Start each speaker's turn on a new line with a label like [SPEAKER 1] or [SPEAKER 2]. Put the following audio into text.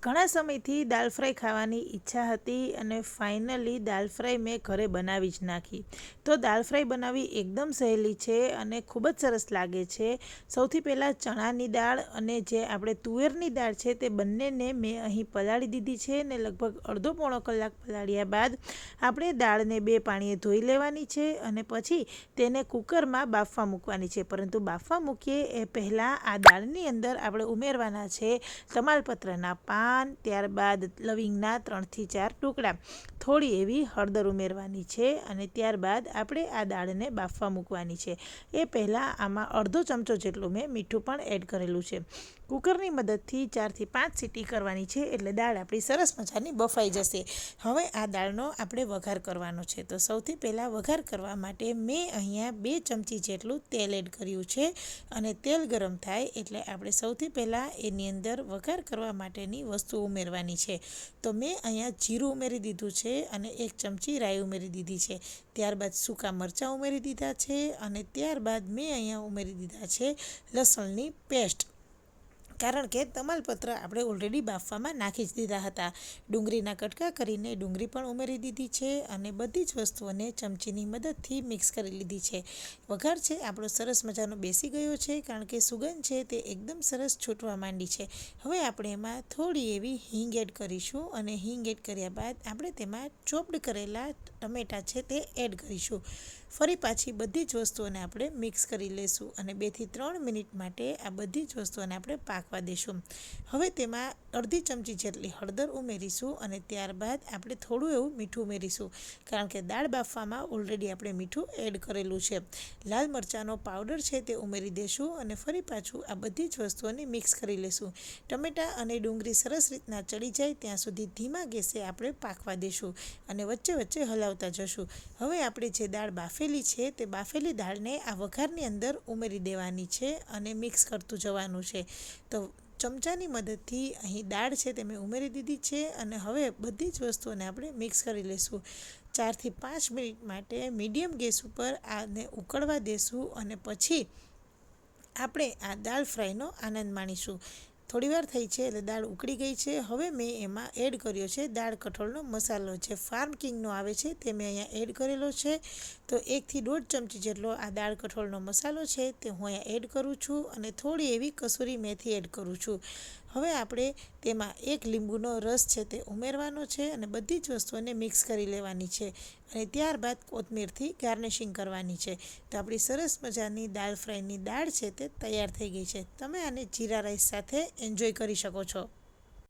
[SPEAKER 1] ઘણા સમયથી દાલ ફ્રાય ખાવાની ઈચ્છા હતી અને ફાઇનલી દાલ ફ્રાય મેં ઘરે બનાવી જ નાખી. તો દાલ ફ્રાય બનાવવી એકદમ સહેલી છે અને ખૂબ જ સરસ લાગે છે. સૌથી પહેલાં ચણાની દાળ અને જે આપણે તુવેરની દાળ છે તે બંનેને મેં અહીં પલાળી દીધી છે ને લગભગ અડધો પોણો કલાક પલાળ્યા બાદ આપણે દાળને બે પાણીએ ધોઈ લેવાની છે અને પછી તેને કુકરમાં બાફવા મૂકવાની છે. પરંતુ બાફવા મૂકીએ એ પહેલાં આ દાળની અંદર આપણે ઉમેરવાના છે તમાલપત્રના પાન પાન ત્યારબાદ લવિંગના ત્રણથી ચાર ટુકડા. થોડી એવી હળદર ઉમેરવાની છે અને ત્યારબાદ આપણે આ દાળને બાફવા મૂકવાની છે. એ પહેલાં આમાં અડધો ચમચો જેટલું મેં મીઠું પણ એડ કરેલું છે. કુકરની મદદથી ચારથી પાંચ સીટી કરવાની છે એટલે દાળ આપણી સરસ મજાની બફાઈ જશે. હવે આ દાળનો આપણે વઘાર કરવાનો છે. તો સૌથી પહેલાં વઘાર કરવા માટે મેં અહીંયા બે ચમચી જેટલું તેલ એડ કર્યું છે અને તેલ ગરમ થાય એટલે આપણે સૌથી પહેલાં એની અંદર વઘાર કરવા માટેની વસ્તુ ઉમેરવાની છે. તો મેં અહીંયા જીરું ઉમેરી દીધું છે અને એક ચમચી રાઈ ઉમેરી દીધી છે. ત્યારબાદ સૂકા મરચાં ઉમેરી દીધા છે અને ત્યારબાદ મેં અહીંયા ઉમેરી દીધા છે લસણની પેસ્ટ. કારણ કે તમાલપત્ર આપણે ઓલરેડી બાફવામાં નાખી જ દીધા હતા. ડુંગળીના કટકા કરીને ડુંગળી પણ ઉમેરી દીધી છે અને બધી જ વસ્તુઓને ચમચીની મદદથી મિક્સ કરી લીધી છે. વઘાર છે, આપણો સરસ મજાનો બેસી ગયો છે કારણ કે સુગંધ છે તે એકદમ સરસ છૂટવા માંડી છે. હવે આપણે એમાં થોડી એવી હિંગ એડ કરીશું અને હિંગ એડ કર્યા બાદ આપણે તેમાં ચોપ્ડ કરેલા ટમેટાં છે તે એડ કરીશું. ફરી પાછી બધી જ વસ્તુઓને આપણે મિક્સ કરી લઈશું અને બેથી ત્રણ મિનિટ માટે આ બધી જ વસ્તુઓને આપણે પાકવા દઈશું હવે તેમાં અડધી ચમચી જેટલી હળદર ઉમેરીશું અને ત્યારબાદ આપણે થોડું એવું મીઠું ઉમેરીશું, કારણ કે દાળ બાફવામાં ઓલરેડી આપણે મીઠું એડ કરેલું છે. લાલ મરચાંનો પાવડર છે તે ઉમેરી દઈશું અને ફરી પાછું આ બધી જ વસ્તુઓને મિક્સ કરી લઈશું ટમેટાં અને ડુંગળી સરસ રીતના ચડી જાય ત્યાં સુધી ધીમા ગેસે આપણે પાકવા દઈશું અને વચ્ચે વચ્ચે હલાવતા જશું. હવે આપણે જે દાળ બાફેલી છે, તે બાફેલી દાળને આ વઘારની અંદર ઉમેરી દેવાની છે અને મિક્સ કરતું જવાનું છે. તો ચમચાની મદદથી અહીં દાળ છે તે મેં ઉમેરી દીધી છે અને હવે બધી જ વસ્તુઓને આપણે મિક્સ કરી લઈશું. ચારથી પાંચ મિનિટ માટે મીડિયમ ગેસ ઉપર આને ઉકળવા દેશું અને પછી આપણે આ દાળ ફ્રાયનો આનંદ માણીશું. થોડીવાર થઈ છે એટલે દાળ ઉકળી ગઈ છે. હવે મેં એમાં એડ કર્યો છે દાળ કઠોળનો મસાલો. જે ફાર્મ કિંગનો આવે છે તે મેં અહીંયા એડ કરેલો છે. તો એકથી દોઢ ચમચી જેટલો આ દાળ કઠોળનો મસાલો છે તે હું અહીંયા એડ કરું છું અને થોડી એવી કસૂરી મેથી એડ કરું છું. હવે આપણે તેમાં એક લીંબુનો રસ છે તે ઉમેરવાનો છે અને બધી જ વસ્તુઓને મિક્સ કરી લેવાની છે અને ત્યારબાદ કોથમીરથી ગાર્નિશિંગ કરવાની છે. તો આપણી સરસ મજાની દાળ ફ્રાયની દાળ છે તે તૈયાર થઈ ગઈ છે. તમે આને જીરા રાઈસ સાથે એન્જોય કરી શકો છો.